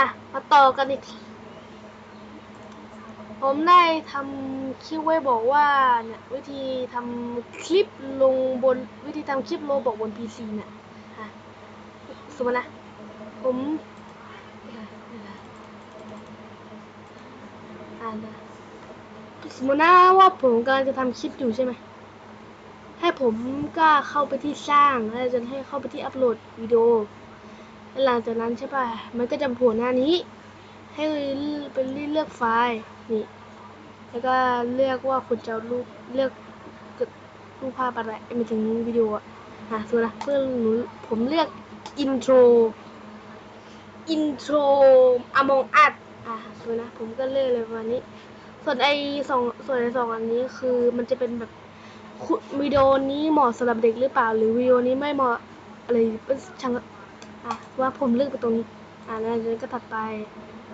อะ มาต่อกันอีก ผมได้ทำคลิปไว้บอกว่าเนี่ยวิธีทำคลิปลงบนวิธีทำคลิปโลบอกบน PC เนี่ยอะสมมตินะ ผมอ่านนะสมมตินะว่าผมกำลังจะทำคลิปอยู่ใช่ไหมให้ผมก็เข้าไปที่สร้างแล้วจะให้เข้าไปที่อัปโหลดวิดีโอ หลังจากนั้นใช่ป่ะ มันก็จะโผล่หน้านี้ ให้เป็นเลือกไฟล์นี่ แล้วก็เลือกว่าคุณจะเอารูปเลือกรูปภาพอะไรไม่ถึงวิดีโออะอะสมมตินะเพื่อนหนูผมเลือกอินโทรอินโทรอมองอัดอะสมมตินะผมก็เลือกเลยประมาณนี้ ส่วนไอสองส่วนไอสองอันนี้คือมันจะเป็นแบบวิดีโอนี้เหมาะสำหรับเด็กหรือเปล่า หรือวิดีโอนี้ไม่เหมาะอะไรเป็นช่าง อะว่าผมเลือกไปตรงนี้อ่าแล้วจากนั้นก็ถัดไป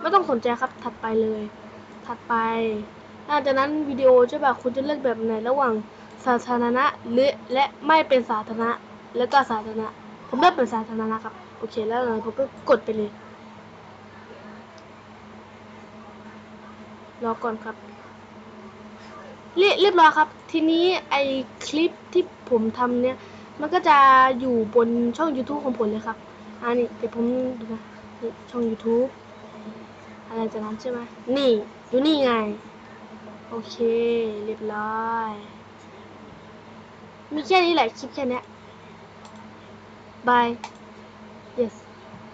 ไม่ต้องสนใจครับถัดไปเลย ถัดไปหลังจากนั้นวิดีโอใช่ป่ะคุณจะเลือกแบบไหนระหว่างสาธารณะหรือและไม่เป็นสาธารณะแล้วก็สาธารณะผมเลือกเป็นสาธารณะครับโอเคแล้วหลังจากนั้นผมก็กดไปเลยรอก่อนครับเรียเรียบร้อยครับ ทีนี้ไอคลิปที่ผมทำเนี่ย มันก็จะอยู่บนช่อง YouTube ของผมเลยครับ อันนี้เดี๋ยวผมดูนะช่อง YouTube อะไรจะนั้นใช่ไหมนี่อยู่นี่ไง โอเค เรียบร้อย มีแค่นี้แหละ คลิปแค่นี้ บาย